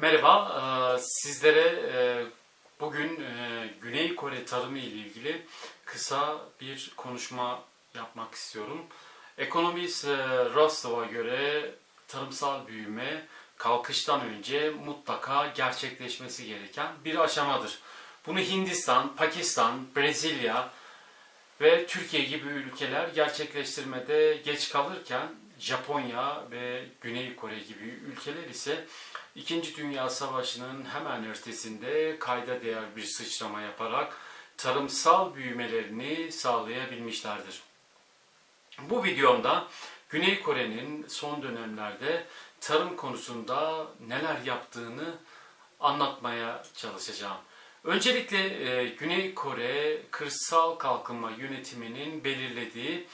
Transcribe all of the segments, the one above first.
Merhaba, e, sizlere e, bugün e, Güney Kore tarımı ile ilgili kısa bir konuşma yapmak istiyorum. Ekonomist Rostov'a göre tarımsal büyüme kalkıştan önce mutlaka gerçekleşmesi gereken bir aşamadır. Bunu Hindistan, Pakistan, Brezilya ve Türkiye gibi ülkeler gerçekleştirmede geç kalırken Japonya ve Güney Kore gibi ülkeler ise İkinci Dünya Savaşı'nın hemen ertesinde kayda değer bir sıçrama yaparak tarımsal büyümelerini sağlayabilmişlerdir. Bu videomda Güney Kore'nin son dönemlerde tarım konusunda neler yaptığını anlatmaya çalışacağım. Öncelikle e, Güney Kore Kırsal Kalkınma Yönetimi'nin belirlediği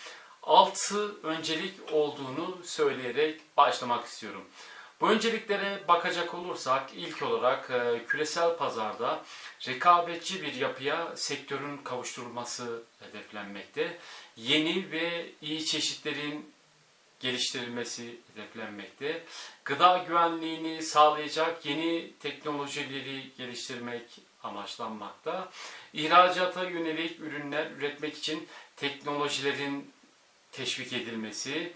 6 öncelik olduğunu söyleyerek başlamak istiyorum. Bu önceliklere bakacak olursak ilk olarak e, küresel pazarda rekabetçi bir yapıya sektörün kavuşturulması hedeflenmekte. Yeni ve iyi çeşitlerin geliştirilmesi hedeflenmekte. Gıda güvenliğini sağlayacak yeni teknolojileri geliştirmek amaçlanmakta. İhracata yönelik ürünler üretmek için teknolojilerin teşvik edilmesi,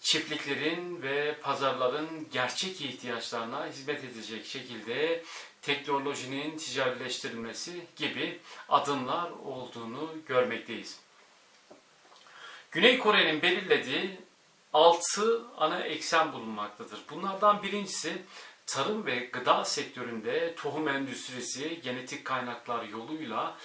çiftliklerin ve pazarların gerçek ihtiyaçlarına hizmet edecek şekilde teknolojinin ticarileştirilmesi gibi adımlar olduğunu görmekteyiz. Güney Kore'nin belirlediği 6 ana eksen bulunmaktadır. Bunlardan birincisi tarım ve gıda sektöründe tohum endüstrisi genetik kaynaklar yoluyla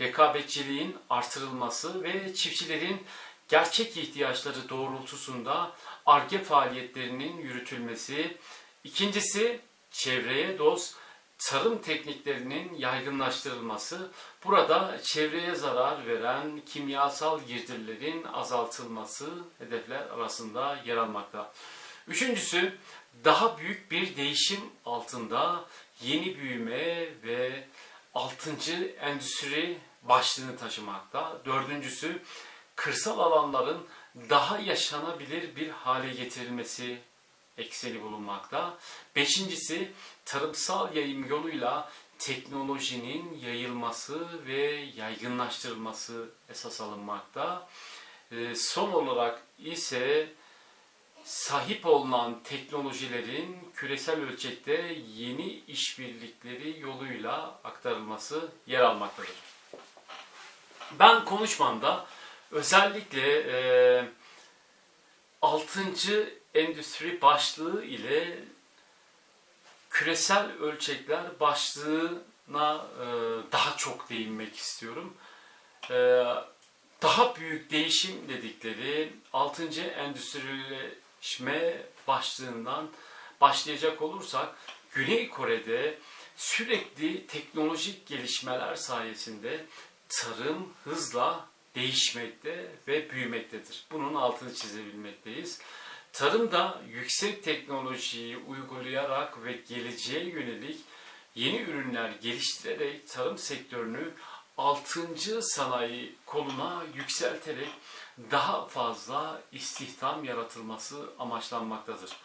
rekabetçiliğin artırılması ve çiftçilerin gerçek ihtiyaçları doğrultusunda ARGE faaliyetlerinin yürütülmesi. İkincisi çevreye dost tarım tekniklerinin yaygınlaştırılması. Burada çevreye zarar veren kimyasal girdilerin azaltılması hedefler arasında yer almakta. Üçüncüsü daha büyük bir değişim altında yeni büyüme ve altıncı endüstri başlığını taşımakta. Dördüncüsü kırsal alanların daha yaşanabilir bir hale getirilmesi ekseni bulunmakta. Beşincisi tarımsal yayım yoluyla teknolojinin yayılması ve yaygınlaştırılması esas alınmakta. Ee, son olarak ise sahip olunan teknolojilerin küresel ölçekte yeni işbirlikleri yoluyla aktarılması yer almaktadır. Ben konuşmamda özellikle e, 6. endüstri başlığı ile küresel ölçekler başlığına e, daha çok değinmek istiyorum. E, daha büyük değişim dedikleri 6. endüstrileşme başlığından başlayacak olursak Güney Kore'de sürekli teknolojik gelişmeler sayesinde tarım hızla değişmekte ve büyümektedir. Bunun altını çizebilmekteyiz. Tarımda yüksek teknolojiyi uygulayarak ve geleceğe yönelik yeni ürünler geliştirerek tarım sektörünü 6. sanayi koluna yükselterek daha fazla istihdam yaratılması amaçlanmaktadır.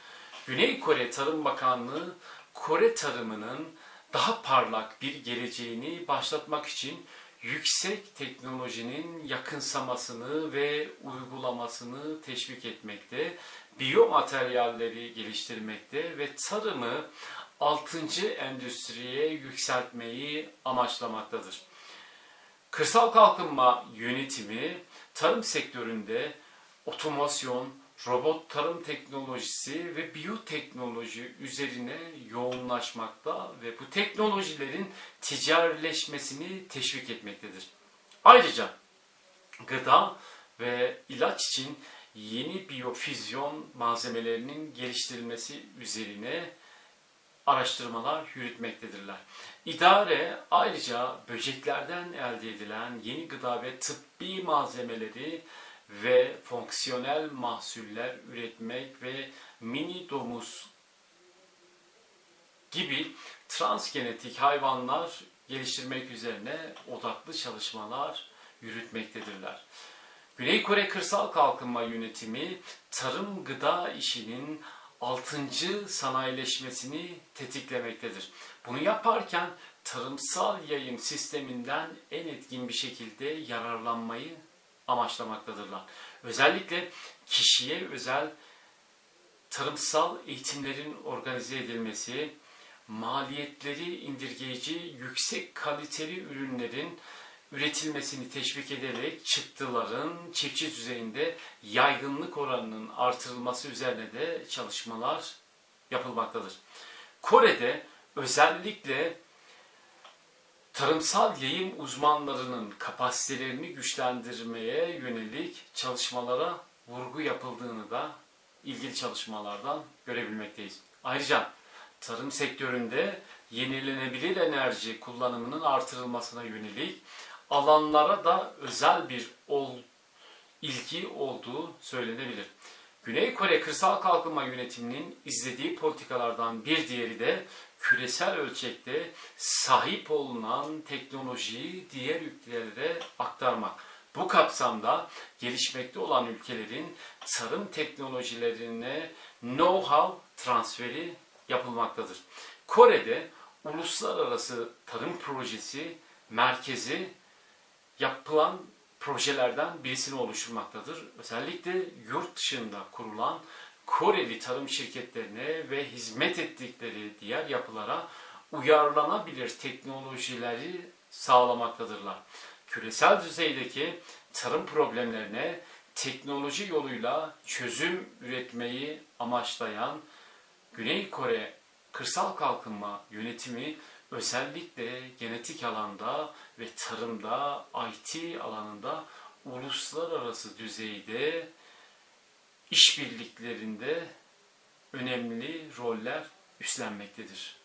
Güney Kore Tarım Bakanlığı Kore tarımının daha parlak bir geleceğini başlatmak için yüksek teknolojinin yakınsamasını ve uygulamasını teşvik etmekte, biyomateryalleri geliştirmekte ve tarımı 6. endüstriye yükseltmeyi amaçlamaktadır. Kırsal kalkınma yönetimi tarım sektöründe otomasyon, robot tarım teknolojisi ve biyoteknoloji üzerine yoğunlaşmakta ve bu teknolojilerin ticarileşmesini teşvik etmektedir. Ayrıca gıda ve ilaç için yeni biyofüzyon malzemelerinin geliştirilmesi üzerine araştırmalar yürütmektedirler. İdare ayrıca böceklerden elde edilen yeni gıda ve tıbbi malzemeleri ve fonksiyonel mahsuller üretmek ve mini domuz gibi transgenetik hayvanlar geliştirmek üzerine odaklı çalışmalar yürütmektedirler. Güney Kore Kırsal Kalkınma Yönetimi tarım gıda işinin altıncı sanayileşmesini tetiklemektedir. Bunu yaparken tarımsal yayım sisteminden en etkin bir şekilde yararlanmayı amaçlamaktadırlar. Özellikle kişiye özel tarımsal eğitimlerin organize edilmesi, maliyetleri indirgeyici, yüksek kaliteli ürünlerin üretilmesini teşvik ederek çıktıların çiftçi düzeyinde yaygınlık oranının artırılması üzerine de çalışmalar yapılmaktadır. Kore'de özellikle tarımsal yayım uzmanlarının kapasitelerini güçlendirmeye yönelik çalışmalara vurgu yapıldığını da ilgili çalışmalardan görebilmekteyiz. Ayrıca tarım sektöründe yenilenebilir enerji kullanımının artırılmasına yönelik alanlara da özel bir ol, ilgi olduğu söylenebilir. Güney Kore Kırsal Kalkınma Yönetimi'nin izlediği politikalardan bir diğeri de küresel ölçekte sahip olunan teknolojiyi diğer ülkelere aktarmak. Bu kapsamda gelişmekte olan ülkelerin tarım teknolojilerine know-how transferi yapılmaktadır. Kore'de uluslararası tarım projesi merkezi yapılan projelerden birisini oluşturmaktadır. Özellikle yurt dışında kurulan Koreli tarım şirketlerine ve hizmet ettikleri diğer yapılara uyarlanabilir teknolojileri sağlamaktadırlar. Küresel düzeydeki tarım problemlerine teknoloji yoluyla çözüm üretmeyi amaçlayan Güney Kore Kırsal Kalkınma Yönetimi özellikle genetik alanda ve tarımda, IT alanında uluslararası düzeyde işbirliklerinde önemli roller üstlenmektedir.